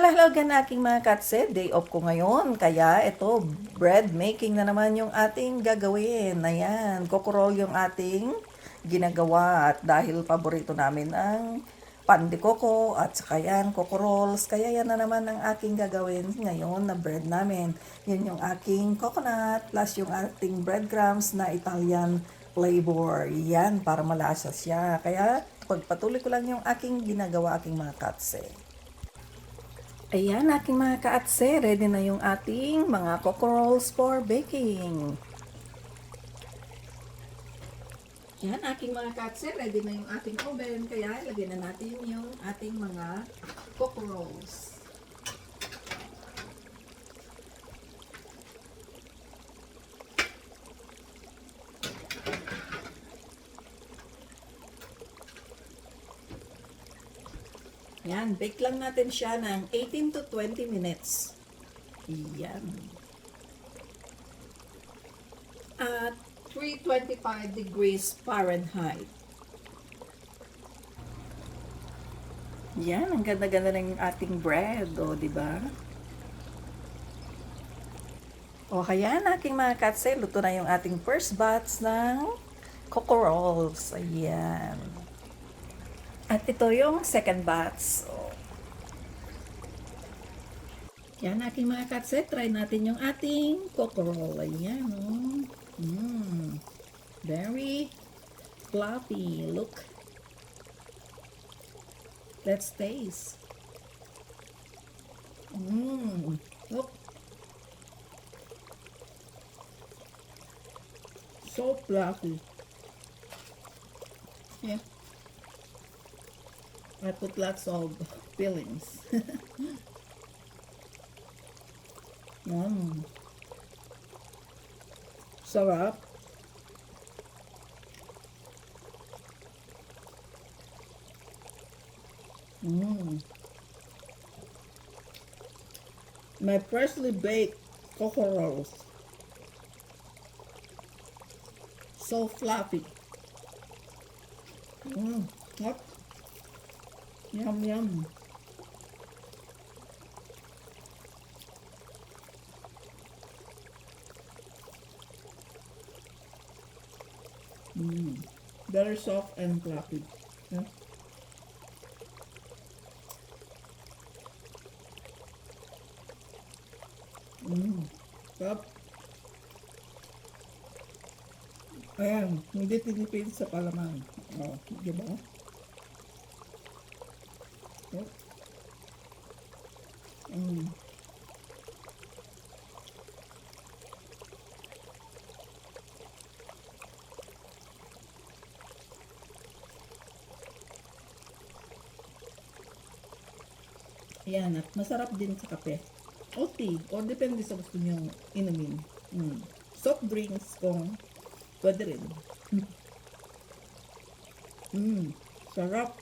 Hello, hello aking mga katse. Day off ko ngayon. Kaya ito, bread making na naman yung ating gagawin. Ayan, kokorol yung ating ginagawa. At dahil paborito namin ang pan de coco at saka yan, kokorolls. Kaya yan na naman ang aking gagawin ngayon na bread namin. Yun yung aking coconut plus yung ating breadcrumbs na Italian flavor. Yan, para malasa siya. Kaya pagpatuloy ko lang yung aking ginagawa aking mga katse. Ayan, aking mga kaatse, ready na yung ating mga coco rolls for baking. Yan, aking mga kaatse, ready na yung ating oven. Kaya ilagay na natin yung ating mga coco rolls. Yan, bake lang natin siya ng 18 to 20 minutes. Yan. At 325 degrees Fahrenheit. Yan, ang ganda-ganda ng ating bread, o, di ba? O, kaya na aking mga katse, luto na yung ating first batch ng coco rolls. Ayan. At ito yung second batch. So, yan aking mga katse, try natin yung ating coco roll. Ayan, oh. Mm. Very fluffy. Look. Let's taste. Mmm. Look. So fluffy. Yeah. I put lots of fillings. mm. Sarap. Mm. My freshly baked coco rolls. So fluffy. Mm. What? Yum yum. Mm. Very soft and fluffy. Yeah. Mm. Sarap. Ayan, hindi tinipid sa palaman. Oh, di Oh. Mm. Ayan, at masarap din sa kape. O tea, o depende sa gusto nyo inumin. Mm. Soft drinks kung pwede rin. mm, sarap.